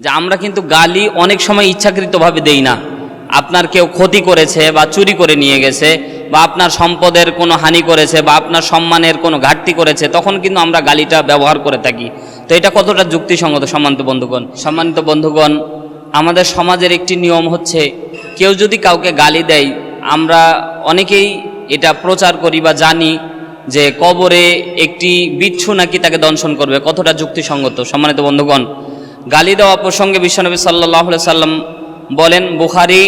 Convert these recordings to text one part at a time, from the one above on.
যে আমরা কিন্তু গালি অনেক সময় ইচ্ছাকৃতভাবে দেই না। আপনার কেউ ক্ষতি করেছে বা চুরি করে নিয়ে গেছে বা আপনার সম্পদের কোনো হানি করেছে বা আপনার সম্মানের কোনো ঘাটতি করেছে, তখন কিন্তু আমরা গালিটা ব্যবহার করে থাকি। তো এটা কতটা যুক্তিসঙ্গত সম্মানিত বন্ধুগণ? সম্মানিত বন্ধুগণ, আমাদের সমাজের একটি নিয়ম হচ্ছে, কেউ যদি কাউকে গালি দেয়, আমরা অনেকেই এটা প্রচার করি বা জানি যে কবরে একটি বিচ্ছু নাকি তাকে দংশন করবে। কতটা যুক্তিসঙ্গত? সম্মানিত বন্ধুগণ গালি দেওয়া প্রসঙ্গে বিশ্বনবী সাল্লাহ সাল্লাম বলেন, বুখারি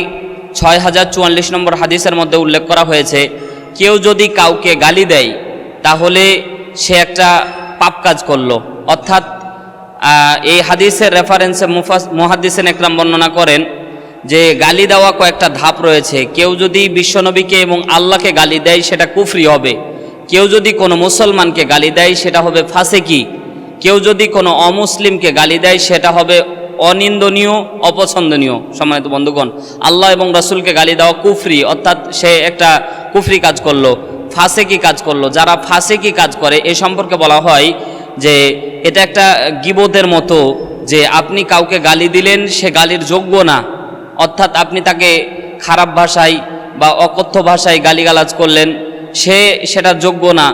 ছয় হাজার চুয়াল্লিশ নম্বর হাদিসের মধ্যে উল্লেখ করা হয়েছে, কেউ যদি কাউকে গালি দেয়, তাহলে সে একটা পাপ কাজ করল। অর্থাৎ এই হাদিসের রেফারেন্সে মুফাস একরাম বর্ণনা করেন যে গালি দেওয়া কয়েকটা ধাপ রয়েছে। কেউ যদি বিশ্বনবীকে এবং আল্লাহকে গালি দেয়, সেটা কুফরি হবে। কেউ যদি কোনো মুসলমানকে গালি দেয়, সেটা হবে ফাসেকি। কেউ যদি কোনো অমুসলিমকে গালি দেয়, সেটা হবে অনিন্দনীয়, অপছন্দনীয়। সম্মানিত বন্ধুগণ, আল্লাহ এবং রসুলকে গালি দেওয়া কুফরি, অর্থাৎ সে একটা কুফরি কাজ করল ফাঁসে কি কাজ করল। যারা ফাঁসে কি কাজ করে, এ সম্পর্কে বলা হয় যে, এটা একটা গিবোধের মতো যে, আপনি কাউকে গালি দিলেন, সে গালির যোগ্য না। অর্থাৎ আপনি তাকে খারাপ ভাষায় বা অকথ্য ভাষায় গালিগালাজ করলেন, সে সেটা যোগ্য না।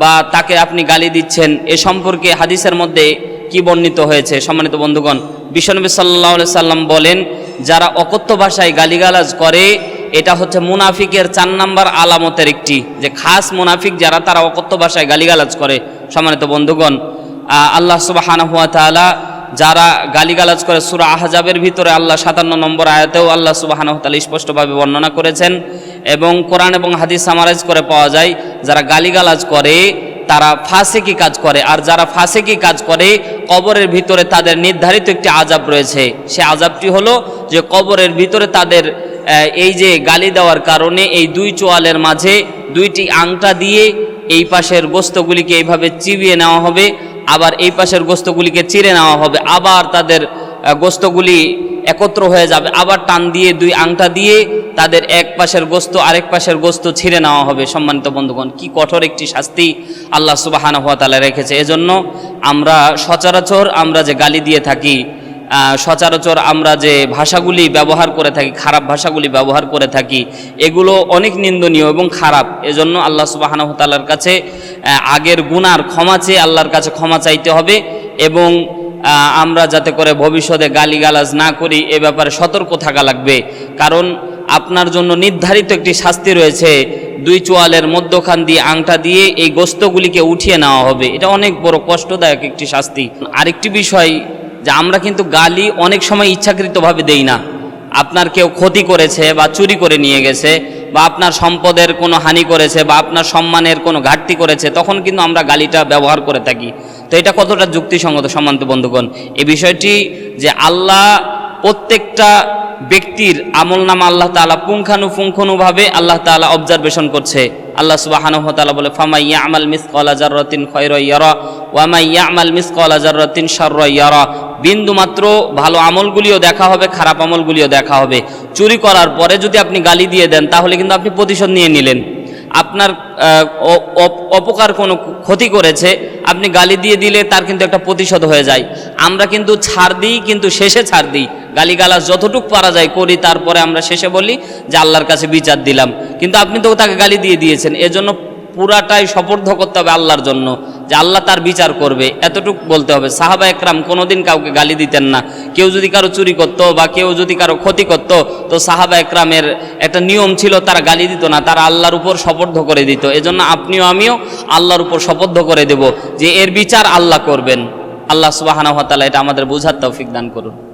বা তাকে আপনি গালি দিচ্ছেন, এ সম্পর্কে হাদিসের মধ্যে কি বর্ণিত হয়েছে? সম্মানিত বন্ধুগণ, বিশ্বনবী সাল্লাহ সাল্লাম বলেন, যারা অকথ্য ভাষায় গালিগালাজ করে, এটা হচ্ছে মুনাফিকের চার নাম্বার আলামতের একটি। যে খাস মুনাফিক যারা, তারা অকথ্য ভাষায় গালিগালাজ করে। সম্মানিত বন্ধুগণ আল্লাহ সুবাহানা হুয়া তাআলা যারা গালিগালাজ করে, সুরা আহজাবের ভিতরে আল্লাহ সাতান্ন নম্বর আয়াতেও আল্লাহ সুবাহানা স্পষ্টভাবে বর্ণনা করেছেন এবং কোরআন এবং হাদিস সামারাইজ করে পাওয়া যায়। যারা গালিগালাজ করে, তারা ফাসেকি কাজ করে। আর যারা ফাসেকি কাজ করে, কবরের ভিতরে তাদের নির্ধারিত একটি আজাব রয়েছে। সে আজাবটি হলো যে কবরের ভিতরে তাদের এই যে গালি দেওয়ার কারণে এই দুই চোয়ালের মাঝে দুইটি আংটা দিয়ে এই পাশের গোস্তগুলিকে এইভাবে চিবিয়ে নেওয়া হবে, আবার এই পাশের গোস্তগুলিকে চিরে নেওয়া হবে। আবার তাদের গোস্তগুলি একত্র হয়ে যাবে। আবার টান দিয়ে দুই আংটা দিয়ে তাদের এক পাশের গোস্ত, আরেক পাশের গোস্ত ছিঁড়ে নেওয়া হবে। সম্মানিত বন্ধুগণ, কি কঠোর একটি শাস্তি আল্লাহ সুবাহানা হাত তালা রেখেছে। এজন্য আমরা সচরাচর আমরা যে গালি দিয়ে থাকি সচরাচর আমরা যে ভাষাগুলি ব্যবহার করে থাকি, খারাপ ভাষাগুলি ব্যবহার করে থাকি, এগুলো অনেক নিন্দনীয় এবং খারাপ। এজন্য আল্লাহ সুবাহানা তাল্লার কাছে আগের গুনার ক্ষমা চেয়ে আল্লাহর কাছে ক্ষমা চাইতে হবে এবং আমরা যাতে করে ভবিষ্যতে গালিগালাজ না করি, এ ব্যাপারে সতর্ক থাকা লাগবে। কারণ আপনার জন্য নির্ধারিত একটি শাস্তি রয়েছে। দুই চোয়ালের মধ্যখান দিয়ে আংটা দিয়ে এই গোস্তগুলিকে উঠিয়ে নেওয়া হবে। এটা অনেক বড় কষ্টদায়ক একটি শাস্তি। আরেকটি বিষয়, যে আমরা কিন্তু গালি অনেক সময় ইচ্ছাকৃতভাবে দেই না। আপনার কেউ ক্ষতি করেছে বা চুরি করে নিয়ে গেছে, বা আপনার সম্পদের কোনো হানি করেছে, বা আপনার সম্মানের কোনো ঘাটতি করেছে, তখন কিন্তু আমরা গালিটা ব্যবহার করে থাকি। তো এটা কতটা যুক্তিসঙ্গত সম্মানিত বন্ধুগণ? এই বিষয়টি যে আল্লাহ প্রত্যেকটা ব্যক্তির আমল নামা আল্লাহ তালা পুঙ্খানুপুঙ্খানুভাবে আল্লাহ তালা অবজারভেশন করছে। আল্লাহ সুবাহানু তালা বলে ফামাইয়া আমাল মিস কলা জারতিন খৈর ইয়ারা ওয়ামাইয়া আমাল মিস কলা সর্র ইয়ারা। বিন্দু মাত্র ভালো আমলগুলিও দেখা হবে, খারাপ আমলগুলিও দেখা হবে। চুরি করার পরে যদি আপনি গালি দিয়ে দেন, তাহলে কিন্তু আপনি প্রতিশোধ নিয়ে নিলেন। আপনার অপকার কোনো ক্ষতি করেছে আপনি গালি দিয়ে দিলে তার কিন্তু একটা প্রতিশোধ হয়ে যায়। আমরা কিন্তু ছাড় দিই, কিন্তু শেষে ছাড় দিই। গালিগালাজ যতটুক পারা যায় করি, তারপরে আমরা শেষে বলি যে আল্লাহর কাছে বিচার দিলাম। কিন্তু আপনি তো তাকে গালি দিয়ে দিয়েছেন। এজন্য পুরাটাই সপর্ধ করতে হবে আল্লাহর জন্য। যে আল্লাহ তার বিচার করবে, এতটুকু বলতে হবে। সাহাবা একরাম কোনোদিন কাউকে গালি দিতেন না। কেউ যদি কারও চুরি করতো বা কেউ যদি কারও ক্ষতি করতো, তো সাহাবা একরামের একটা নিয়ম ছিল, তারা গালি দিত না, তারা আল্লাহর উপর শপথ করে দিত। এজন্য আপনিও আমিও আল্লাহর উপর শপথ করে দেব যে এর বিচার আল্লাহ করবেন। আল্লাহ সুবাহানা হতালা এটা আমাদের বোঝার তৌফিক দান করুন।